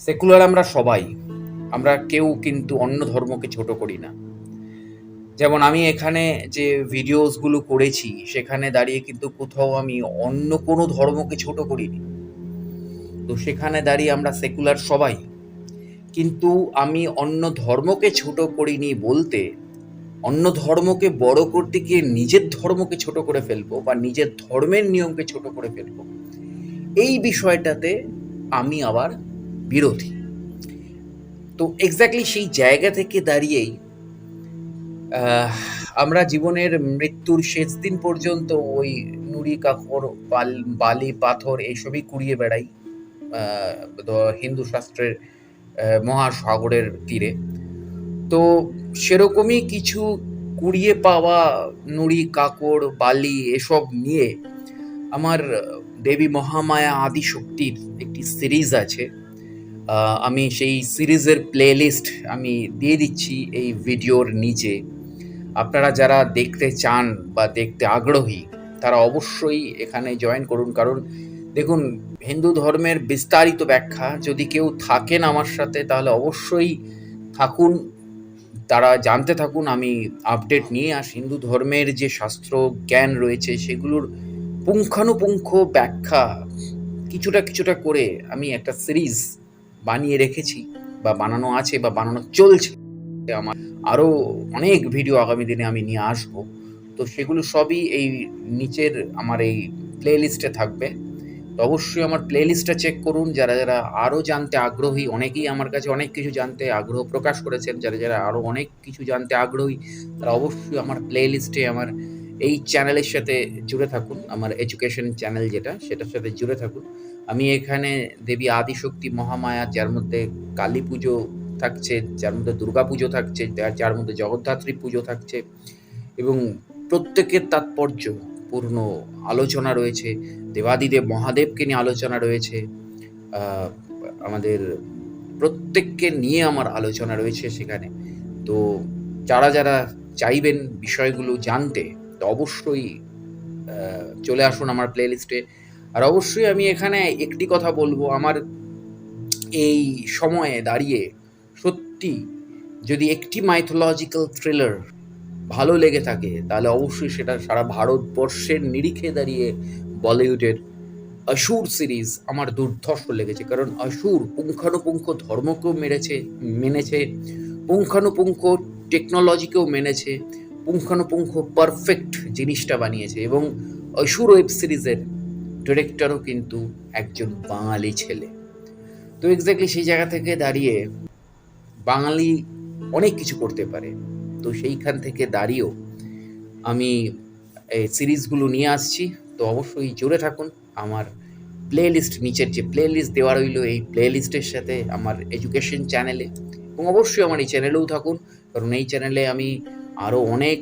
Secular আমরা সবাই। আমরা কেউ কিন্তু অন্য ধর্মকে ছোট করি না। যেমন আমি এখানে যে ভিডিওসগুলো করেছি, সেখানে দাঁড়িয়ে কিন্তু কোথাও আমি অন্য কোনো ধর্মকে ছোট করিনি। তো সেখানে দাঁড়িয়ে আমরা সেকুলার সবাই। কিন্তু আমি অন্য ধর্মকে ছোট করিনি বলতে, অন্য ধর্মকে বড় করতে গিয়ে নিজের ধর্মকে ছোট করে ফেলব বা নিজের ধর্মের নিয়মকে ছোট করে ফেলব। এই বিষয়টাতে আমি আবার বিরোধী। তো এক্স্যাক্টলি সেই জায়গা থেকে দাঁড়িয়েই আমরা জীবনের মৃত্যুর শেষ দিন পর্যন্ত ওই নুড়ি কাকর বাল, বালি, পাথর এইসবই কুড়িয়ে বেড়াই হিন্দু শাস্ত্রের মহাসাগরের তীরে। তো সেরকমই কিছু কুড়িয়ে পাওয়া নুড়ি, কাকড়, বালি এসব নিয়ে আমার দেবী মহামায়া আদিশক্তির একটি সিরিজ আছে। আমি সেই সিরিজের প্লেলিস্ট আমি দিয়ে দিচ্ছি এই ভিডিওর নিচে। আপনারা যারা দেখতে চান বা দেখতে আগ্রহী, তারা অবশ্যই এখানে জয়েন করুন। কারণ দেখুন, হিন্দু ধর্মের বিস্তারিত ব্যাখ্যা, যদি কেউ থাকেন আমার সাথে, তাহলে অবশ্যই থাকুন। তারা জানতে থাকুন, আমি আপডেট নিয়ে আস। হিন্দু ধর্মের যে শাস্ত্র, জ্ঞান রয়েছে, সেগুলোর পুঙ্খানুপুঙ্খ ব্যাখ্যা কিছুটা কিছুটা করে আমি একটা সিরিজ বানিয়ে রেখেছি বা বানানো আছে বা বানানো চলছে আমার। আরও অনেক ভিডিও আগামী দিনে আমি নিয়ে আসব। তো সেগুলো সবই এই নিচের আমার এই প্লে লিস্টে থাকবে। তো অবশ্যই আমার প্লে লিস্টটা চেক করুন। যারা যারা আরও জানতে আগ্রহী, অনেকেই আমার কাছে অনেক কিছু জানতে আগ্রহ প্রকাশ করেছেন। যারা যারা আরও অনেক কিছু জানতে আগ্রহী, তারা অবশ্যই আমার প্লে লিস্টে আমার এই চ্যানেলের সাথে জুড়ে থাকুন। আমার এডুকেশন চ্যানেল যেটা, সেটার সাথে জুড়ে থাকুন। আমি এখানে দেবী আদিশক্তি মহামায়া, যার মধ্যে কালী পুজো থাকছে, যার মধ্যে দুর্গা পুজো থাকছে যার মধ্যে জগদ্ধাত্রী পুজো থাকছে এবং প্রত্যেকের তাৎপর্য পূর্ণ আলোচনা রয়েছে। দেবাদিদেব মহাদেবকে নিয়ে আলোচনা রয়েছে। আমাদের প্রত্যেককে নিয়ে আমার আলোচনা রয়েছে সেখানে। তো যারা যারা চাইবেন বিষয়গুলো জানতে, তো অবশ্যই চলে আসুন আমার প্লেলিস্টে আর অবশ্যই আমি এখানে একটি কথা বলব, আমার এই সময়ে দাঁড়িয়ে সত্যি যদি একটি মাইথোলজিক্যাল থ্রিলার ভালো লেগে থাকে, তাহলে অবশ্যই সেটা সারা ভারতবর্ষের নিরিখে দাঁড়িয়ে বলিউডের অসুর সিরিজ আমার দুর্ধর্ষ লেগেছে। কারণ অসুর পুঙ্খানুপুঙ্খ ধর্মকেও মেরেছে, মেনেছে, পুঙ্খানুপুঙ্খ টেকনোলজিকেও মেনেছে, পুঙ্খানুপুঙ্খ পারফেক্ট জিনিসটা বানিয়েছে এবং অসুর ওয়েব সিরিজের ডিরেক্টরও কিন্তু একজন বাঙালি ছেলে। তো এক্স্যাক্টলি সেই জায়গা থেকে দাঁড়িয়ে বাঙালি অনেক কিছু করতে পারে। তো সেইখান থেকে দাঁড়িয়েও আমি এই সিরিজগুলো নিয়ে আসছি। তো অবশ্যই জুড়ে থাকুন। আমার প্লে লিস্ট নিচের যে প্লে লিস্ট দেওয়া রইল, এই প্লে লিস্টের সাথে আমার এডুকেশন চ্যানেলে এবং অবশ্যই আমার এই চ্যানেলেও থাকুন। কারণ এই চ্যানেলে আমি আরও অনেক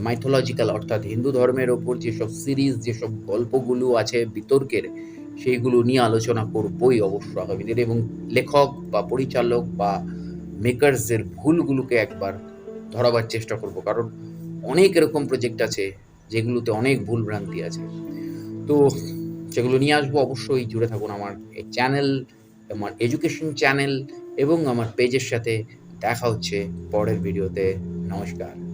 মাইথোলজিক্যাল অর্থাৎ হিন্দু ধর্মের ওপর যেসব সিরিজ যেসব গল্পগুলো আছে বিতর্কের, সেইগুলো নিয়ে আলোচনা করবই অবশ্য আগামী দিনে এবং লেখক বা পরিচালক বা মেকার্সদের ভুলগুলোকে একবার ধরাবার চেষ্টা করব। কারণ অনেক এরকম প্রজেক্ট আছে যেগুলোতে অনেক ভুল ভ্রান্তি আছে। তো সেগুলো নিয়ে আসব অবশ্যই। জুড়ে থাকুন আমার এই চ্যানেল আমার এডুকেশন চ্যানেল এবং আমার পেজের সাথে দেখা হচ্ছে পরের ভিডিওতে নমস্কার।